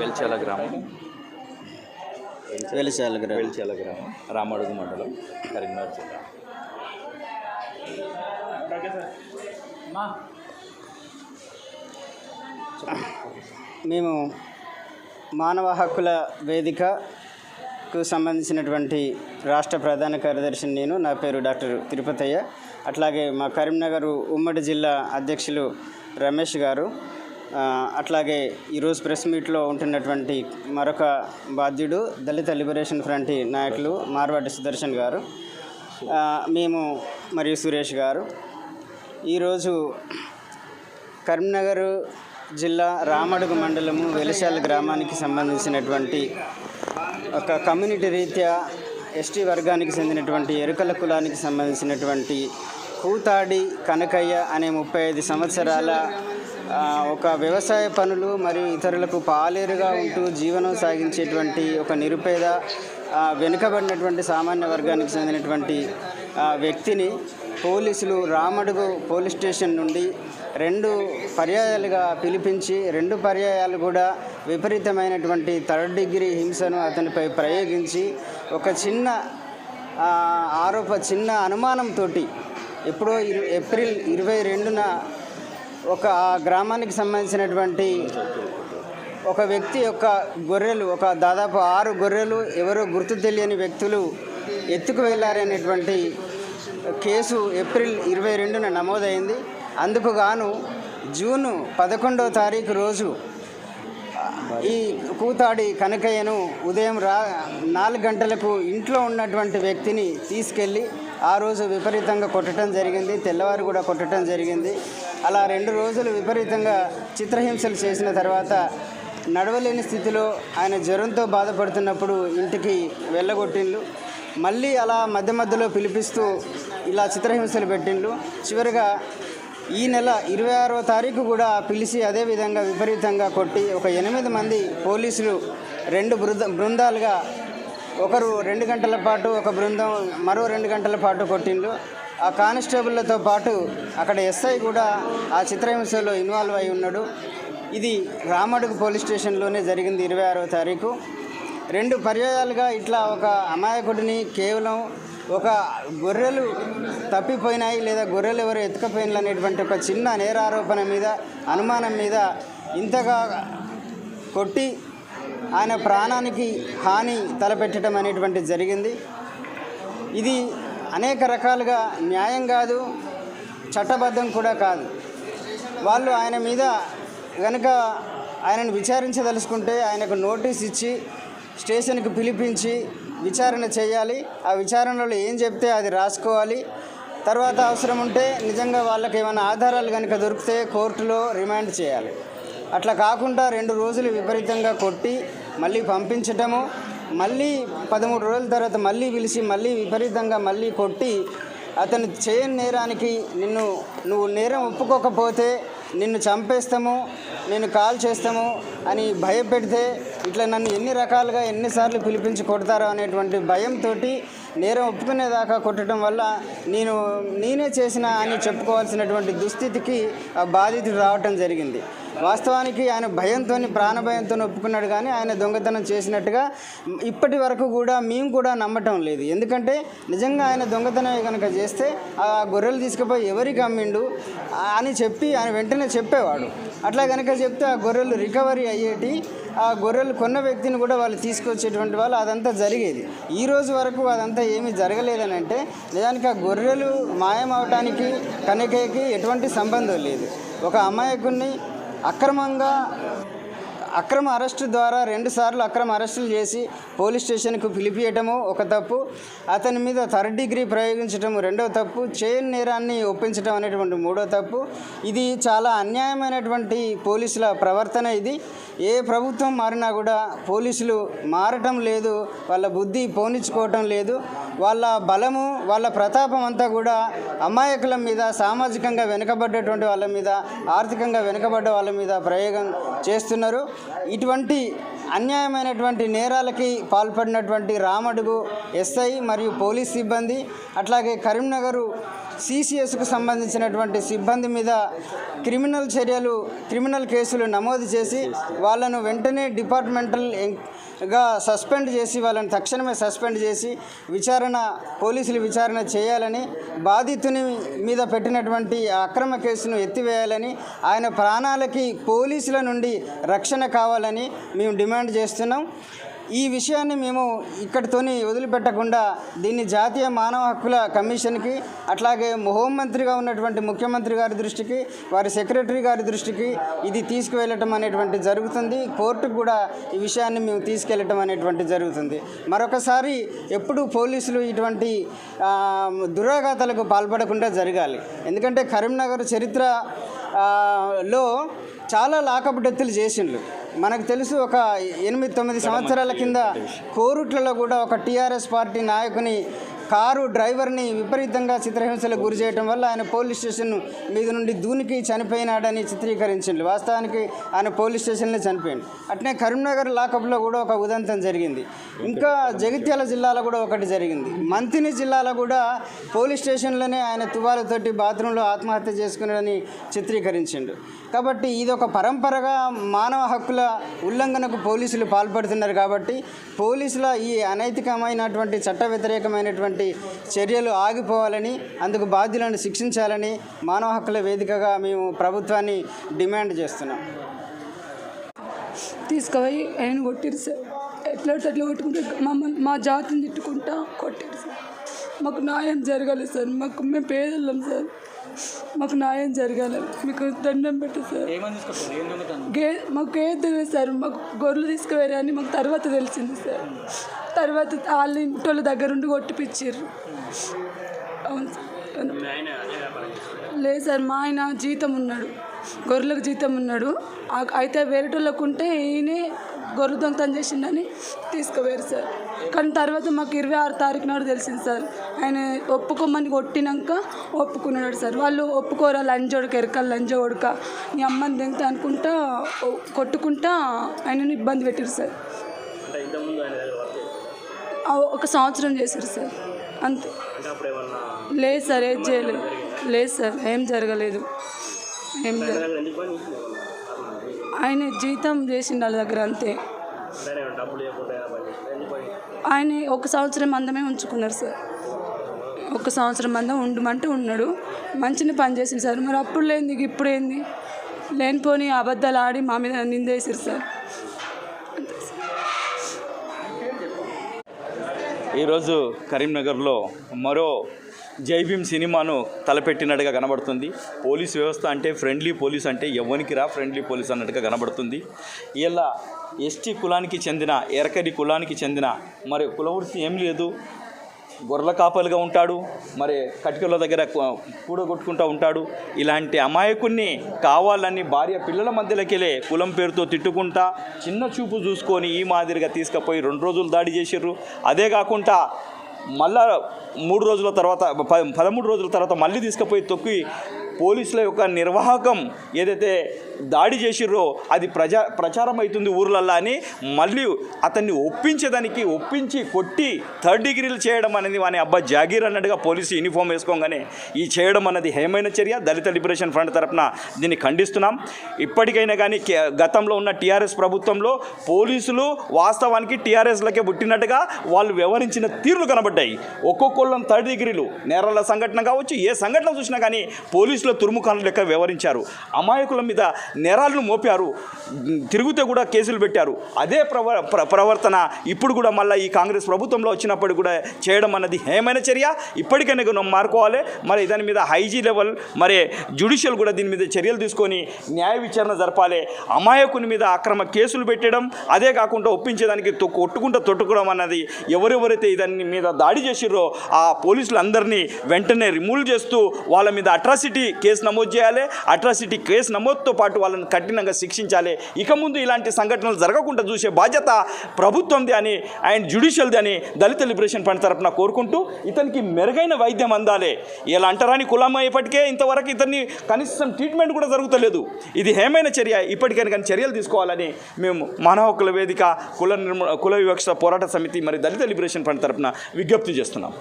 వెల్చాల గ్రామం. వెలిశాల గ్రామం. వెల్చాల గ్రామం రామడుగు మండలం కరీంనగర్ జిల్లా. మేము మానవ హక్కుల వేదికకు సంబంధించినటువంటి రాష్ట్ర ప్రధాన కార్యదర్శిని నేను. నా పేరు డాక్టర్ తిరుపతయ్య. అట్లాగే మా కరీంనగర్ ఉమ్మడి జిల్లా అధ్యక్షులు రమేష్ గారు. అట్లాగే ఈరోజు ప్రెస్ మీట్లో ఉంటున్నటువంటి మరొక బాధ్యుడు దళిత లిబరేషన్ ఫ్రంట్ నాయకులు మార్వాడి సుదర్శన్ గారు. మేము మరియు సురేష్ గారు. ఈరోజు కరీంనగర్ జిల్లా రామడుగు మండలము వెలిశాల గ్రామానికి సంబంధించినటువంటి ఒక కమ్యూనిటీ రీత్యా ఎస్టీ వర్గానికి చెందినటువంటి ఎరుకల కులానికి సంబంధించినటువంటి కూతాడి కనకయ్య అనే ముప్పై ఐదు సంవత్సరాల ఒక వ్యవసాయ పనులు మరియు ఇతరులకు పాలేరుగా ఉంటూ జీవనం సాగించేటువంటి ఒక నిరుపేద వెనుకబడినటువంటి సామాన్య వర్గానికి చెందినటువంటి వ్యక్తిని పోలీసులు రామడుగు పోలీస్ స్టేషన్ నుండి రెండు పర్యాయాలుగా పిలిపించి రెండు పర్యాయాలు కూడా విపరీతమైనటువంటి థర్డ్ డిగ్రీ హింసను అతనిపై ప్రయోగించి ఒక చిన్న ఆరోప చిన్న అనుమానంతో ఎప్పుడో ఇరు ఏప్రిల్ ఇరవై రెండున ఒక ఆ గ్రామానికి సంబంధించినటువంటి ఒక వ్యక్తి యొక్క గొర్రెలు ఒక దాదాపు ఆరు గొర్రెలు ఎవరో గుర్తు తెలియని వ్యక్తులు ఎత్తుకు వెళ్ళారనేటువంటి కేసు ఏప్రిల్ ఇరవై రెండున నమోదైంది. అందుకు గాను జూను పదకొండవ తారీఖు రోజు ఈ కూతాడి కనకయ్యను ఉదయం రా నాలుగు గంటలకు ఇంట్లో ఉన్నటువంటి వ్యక్తిని తీసుకెళ్ళి ఆ రోజు విపరీతంగా కొట్టడం జరిగింది తెల్లవారు కూడా కొట్టడం జరిగింది. అలా రెండు రోజులు విపరీతంగా చిత్రహింసలు చేసిన తర్వాత నడవలేని స్థితిలో ఆయన జ్వరంతో బాధపడుతున్నప్పుడు ఇంటికి వెళ్ళగొట్టిండ్లు. మళ్ళీ అలా మధ్య మధ్యలో పిలిపిస్తూ ఇలా చిత్రహింసలు పెట్టిండ్లు. చివరిగా ఈ నెల ఇరవై ఆరో తారీఖు కూడా పిలిచి అదే విధంగా విపరీతంగా కొట్టి ఒక ఎనిమిది మంది పోలీసులు రెండు బృంద బృందాలుగా ఒకరు రెండు గంటల పాటు ఒక బృందం మరో రెండు గంటల పాటు కొట్టిండ్రు. ఆ కానిస్టేబుల్లతో పాటు అక్కడ ఎస్ఐ కూడా ఆ చిత్రహింసలో ఇన్వాల్వ్ అయి ఉన్నాడు. ఇది రామడుగు పోలీస్ స్టేషన్లోనే జరిగింది ఇరవై ఆరో తారీఖు. రెండు పర్యాయాలుగా ఇట్లా ఒక అమాయకుడిని కేవలం ఒక గొర్రెలు తప్పిపోయినాయి లేదా గొర్రెలు ఎవరు ఎత్తుకపోయినారు అనేటువంటి ఒక చిన్న నేరారోపణ మీద అనుమానం మీద ఇంతగా కొట్టి ఆయన ప్రాణానికి హాని తలపెట్టడం అనేటువంటిది జరిగింది. ఇది అనేక రకాలుగా న్యాయం కాదు చట్టబద్ధం కూడా కాదు. వాళ్ళు ఆయన మీద కనుక ఆయనను విచారించదలుచుకుంటే ఆయనకు నోటీస్ ఇచ్చి స్టేషన్కి పిలిపించి విచారణ చేయాలి. ఆ విచారణలో ఏం చెప్తే అది రాసుకోవాలి. తర్వాత అవసరం ఉంటే నిజంగా వాళ్ళకి ఏమైనా ఆధారాలు కనుక దొరికితే కోర్టులో రిమాండ్ చేయాలి. అట్లా కాకుండా రెండు రోజులు విపరీతంగా కొట్టి మళ్ళీ పంపించటము మళ్ళీ పదమూడు రోజుల తర్వాత మళ్ళీ పిలిచి మళ్ళీ విపరీతంగా మళ్ళీ కొట్టి అతను చేయని నేరానికి నిన్ను నువ్వు నేరం ఒప్పుకోకపోతే నిన్ను చంపేస్తాము నేను కాల్ చేస్తాము అని భయపెడితే ఇట్లా నన్ను ఎన్ని రకాలుగా ఎన్నిసార్లు పిలిపించి కొడతారో అనేటువంటి భయంతో నేరం ఒప్పుకునేదాకా కొట్టడం వల్ల నేను నేనే చేసిన అని చెప్పుకోవాల్సినటువంటి దుస్థితికి ఆ బాధితుడు రావటం జరిగింది. వాస్తవానికి ఆయన భయంతో ప్రాణభయంతో ఒప్పుకున్నాడు కానీ ఆయన దొంగతనం చేసినట్టుగా ఇప్పటి వరకు కూడా మేము కూడా నమ్మటం లేదు. ఎందుకంటే నిజంగా ఆయన దొంగతనం కనుక చేస్తే ఆ గొర్రెలు తీసుకుపోయి ఎవరికి అమ్మిండు అని చెప్పి ఆయన వెంటనే చెప్పేవాడు. అట్లా కనుక చెప్తే ఆ గొర్రెలు రికవరీ అయ్యేటి ఆ గొర్రెలు కొన్న వ్యక్తిని కూడా వాళ్ళు తీసుకొచ్చేటువంటి వాళ్ళు అదంతా జరిగేది. ఈ రోజు వరకు అదంతా ఏమీ జరగలేదని అంటే నిజానికి ఆ గొర్రెలు మాయమవటానికి కనకయ్యకి ఎటువంటి సంబంధం లేదు. ఒక అమాయకుడిని అక్రమంగా అక్రమ అరెస్టు ద్వారా రెండుసార్లు అక్రమ అరెస్టులు చేసి పోలీస్ స్టేషన్కు పిలిపియటము ఒక తప్పు. అతని మీద థర్డ్ డిగ్రీ ప్రయోగించటము రెండో తప్పు. చైన్ నేరాన్ని ఒప్పించడం అనేటువంటి మూడో తప్పు. ఇది చాలా అన్యాయమైనటువంటి పోలీసుల ప్రవర్తన ఇది. ఏ ప్రభుత్వం మారినా కూడా పోలీసులు మారటం లేదు వాళ్ళ బుద్ధి పోనిచ్చుకోవటం లేదు. వాళ్ళ బలము వాళ్ళ ప్రతాపం అంతా కూడా అమాయకుల మీద సామాజికంగా వెనుకబడ్డటువంటి వాళ్ళ మీద ఆర్థికంగా వెనుకబడ్డ వాళ్ళ మీద ప్రయోగం చేస్తున్నారు. ఇటువంటి అన్యాయమైనటువంటి నేరాలకి పాల్పడినటువంటి రామడుగు ఎస్ఐ మరియు పోలీస్ సిబ్బంది అట్లాగే కరీంనగరు సిసిఎస్కు సంబంధించినటువంటి సిబ్బంది మీద క్రిమినల్ చర్యలు క్రిమినల్ కేసులు నమోదు చేసి వాళ్ళను వెంటనే డిపార్ట్మెంటల్గా సస్పెండ్ చేసి వాళ్ళని తక్షణమే సస్పెండ్ చేసి విచారణ పోలీసులు విచారణ చేయాలని బాధితుని మీద పెట్టినటువంటి అక్రమ కేసును ఎత్తివేయాలని ఆయన ప్రాణాలకి పోలీసుల నుండి రక్షణ కావాలని మేము డిమాండ్ చేస్తున్నాం. ఈ విషయాన్ని మేము ఇక్కడితోని వదిలిపెట్టకుండా దీన్ని జాతీయ మానవ హక్కుల కమిషన్కి అట్లాగే హోంమంత్రిగా ఉన్నటువంటి ముఖ్యమంత్రి గారి దృష్టికి వారి సెక్రటరీ గారి దృష్టికి ఇది తీసుకువెళ్ళటం అనేటువంటి జరుగుతుంది. కోర్టుకు కూడా ఈ విషయాన్ని మేము తీసుకెళ్ళటం అనేటువంటి జరుగుతుంది. మరొకసారి ఎప్పుడు పోలీసులు ఇటువంటి దురాఘాతాలకు పాల్పడకుండా జరగాలి. ఎందుకంటే కరీంనగర్ చరిత్ర లో చాలా లాకప్ డెత్తులు చేసిండ్రు మనకు తెలుసు ఒక ఎనిమిది తొమ్మిది సంవత్సరాల కింద కోరుట్లలో కూడా ఒక టీఆర్ఎస్ పార్టీ నాయకుని కారు డ్రైవర్ని విపరీతంగా చిత్రహింసలకు గురి చేయడం వల్ల ఆయన పోలీస్ స్టేషన్ మీద నుండి దూనికి చనిపోయినాడని చిత్రీకరించిండు వాస్తవానికి ఆయన పోలీస్ స్టేషన్లో చనిపోయింది. అట్నే కరీంనగర్ లాకప్లో కూడా ఒక ఉదంతం జరిగింది. ఇంకా జగిత్యాల జిల్లాలో కూడా ఒకటి జరిగింది. మంతిని జిల్లాలో కూడా పోలీస్ స్టేషన్లోనే ఆయన తువాలతోటి బాత్రూంలో ఆత్మహత్య చేసుకున్నాడని చిత్రీకరించిండు. కాబట్టి ఇది ఒక పరంపరగా మానవ హక్కుల ఉల్లంఘనకు పోలీసులు పాల్పడుతున్నారు కాబట్టి పోలీసుల ఈ అనైతికమైనటువంటి చట్ట వ్యతిరేకమైనటువంటి చర్యలు ఆగిపోవాలని అందుకు బాధ్యులను శిక్షించాలని మానవ హక్కుల వేదికగా మేము ప్రభుత్వాన్ని డిమాండ్ చేస్తున్నాం. తీసుకుపోయి ఆయన కొట్టిరు సార్. ఎట్లా అట్లా కొట్టుకుంటే మమ్మల్ని మా జాతిని తిట్టుకుంటా కొట్టిరు సార్. మాకు న్యాయం జరగాలి సార్. మాకు మేము పేదలం సార్. మాకు న్యాయం జరగాలి. మీకు దండం పెట్టు సార్. గే మాకు తెలియదు సార్? మాకు గొర్రెలు తీసుకుపోయారు అని మాకు తర్వాత తెలిసింది సార్. తర్వాత వాళ్ళ ఇంటోళ్ళ దగ్గర ఉండి కొట్టిపిచ్చారు అవును సార్. లేదు సార్ మా ఆయన జీతం ఉన్నాడు. గొర్రెలకు జీతం ఉన్నాడు. అయితే వేరేటోళ్ళకు ఉంటే ఈయనే గొర్రె దొంగతనం చేసిండని తీసుకుపోయారు సార్. కానీ తర్వాత మాకు ఇరవై ఆరు తారీఖు నాడు తెలిసింది సార్. ఆయన ఒప్పుకోమని కొట్టినాక ఒప్పుకున్నాడు సార్. వాళ్ళు ఒప్పుకోరా లంజోడక ఎరకలు లంజ ఉడక నీ అమ్మని దింగతా అనుకుంటా కొట్టుకుంటా ఆయనను ఇబ్బంది పెట్టారు సార్. ఒక సంవత్సరం చేశారు సార్. అంతే. లేదు సార్ ఏం చేయలేదు. లేదు సార్ ఏం జరగలేదు. ఏం ఆయన జీతం చేసిండు వాళ్ళ దగ్గర అంతే. ఆయన ఒక సంవత్సరం అందమే ఉంచుకున్నారు సార్. ఒక సంవత్సరం అందం ఉండమంటే ఉన్నాడు. మంచిగా పనిచేసింది సార్. మరి అప్పుడు లేనిది ఇప్పుడు ఏంది? లేనిపోని అబద్ధాలు ఆడి మా మీద నిందేసారు సార్. ఈరోజు కరీంనగర్లో మరో జై భీమ్ సినిమాను తలపెట్టినట్టుగా కనబడుతుంది. పోలీస్ వ్యవస్థ అంటే ఫ్రెండ్లీ పోలీస్ అంటే ఎవరికి రా ఫ్రెండ్లీ పోలీస్ అన్నట్టుగా కనబడుతుంది. ఇలా ఎస్టీ కులానికి చెందిన ఎరకడి కులానికి చెందిన మరి కులవృత్తి ఏం లేదు. గొర్రెల కాపలుగా ఉంటాడు. మరి కటికల దగ్గర కూడగొట్టుకుంటూ ఉంటాడు. ఇలాంటి అమాయకుణ్ణి కావాలని భార్య పిల్లల మధ్యలోకెళ్ళే కులం పేరుతో తిట్టుకుంటా చిన్న చూపు చూసుకొని ఈ మాదిరిగా తీసుకుపోయి రెండు రోజులు దాడి చేసిర్రు. అదే కాకుండా మళ్ళా మూడు రోజుల తర్వాత ప పదమూడు రోజుల తర్వాత మళ్ళీ తీసుకుపోయి తొక్కి పోలీసుల యొక్క నిర్వాహకం ఏదైతే దాడి చేసిర్రో అది ప్రజా ప్రచారం అవుతుంది ఊర్లల్లా అని మళ్ళీ అతన్ని ఒప్పించేదానికి ఒప్పించి కొట్టి థర్డ్ డిగ్రీలు చేయడం అనేది వాని అబ్బా జాగీర్ అన్నట్టుగా పోలీసు యూనిఫామ్ వేసుకోగానే ఈ చేయడం అన్నది హేమైన చర్య. దళిత లిబరేషన్ ఫ్రంట్ తరపున దీన్ని ఖండిస్తున్నాం. ఇప్పటికైనా కానీ కే- గతంలో ఉన్న టీఆర్ఎస్ ప్రభుత్వంలో పోలీసులు వాస్తవానికి టీఆర్ఎస్లకే పుట్టినట్టుగా వాళ్ళు వ్యవహరించిన తీరులు కనబడ్డాయి. ఒక్కొక్కళ్ళం థర్డ్ డిగ్రీలు నేరాల సంఘటన కావచ్చు ఏ సంఘటన చూసినా కానీ పోలీసులు తురుముఖాను లెక్క వ్యవహరించారు. అమాయకుల మీద నేరాలను మోపారు. తిరుగుతే కూడా కేసులు పెట్టారు. అదే ప్రవ ప్ర ప్రవర్తన ఇప్పుడు కూడా మళ్ళీ ఈ కాంగ్రెస్ ప్రభుత్వంలో వచ్చినప్పుడు కూడా చేయడం అన్నది హేమైన చర్య. ఇప్పటికైనా మనం మారుకోవాలి. మరి దాని మీద హైజీ లెవెల్ మరి జ్యుడిషియల్ కూడా దీని మీద చర్యలు తీసుకొని న్యాయ విచారణ జరపాలి. అమాయకుని మీద అక్రమ కేసులు పెట్టడం అదే కాకుండా ఒప్పించేదానికి తొ- కొట్టుకుంటూ తొట్టుకోవడం అన్నది ఎవరెవరైతే దాని మీద దాడి చేసిర్రో ఆ పోలీసులందరినీ వెంటనే రిమూవ్ చేస్తూ వాళ్ళ మీద అట్రాసిటీ కేసు నమోదు చేయాలి అట్రాసిటీ కేసు నమోదుతో పాటు వాళ్ళని కఠినంగా శిక్షించాలి. ఇక ముందు ఇలాంటి సంఘటనలు జరగకుండా చూసే బాధ్యత ప్రభుత్వంది అని అండ్ జ్యుడిషియల్ది అని దళిత లిబరేషన్ ఫండ్ తరపున కోరుకుంటూ ఇతనికి మెరుగైన వైద్యం అందాలి. ఇలా అంటారని కులం అయ్యేపటికే ఇంతవరకు ఇతన్ని కనీసం ట్రీట్మెంట్ కూడా జరుగుతలేదు. ఇది ఏమైనా చర్య. ఇప్పటికైనా కానీ చర్యలు తీసుకోవాలని మేము మానవ హక్కుల వేదిక కుల నిర్మ కుల వివక్ష పోరాట సమితి మరి దళిత లిబరేషన్ ఫండ్ తరపున విజ్ఞప్తి చేస్తున్నాం.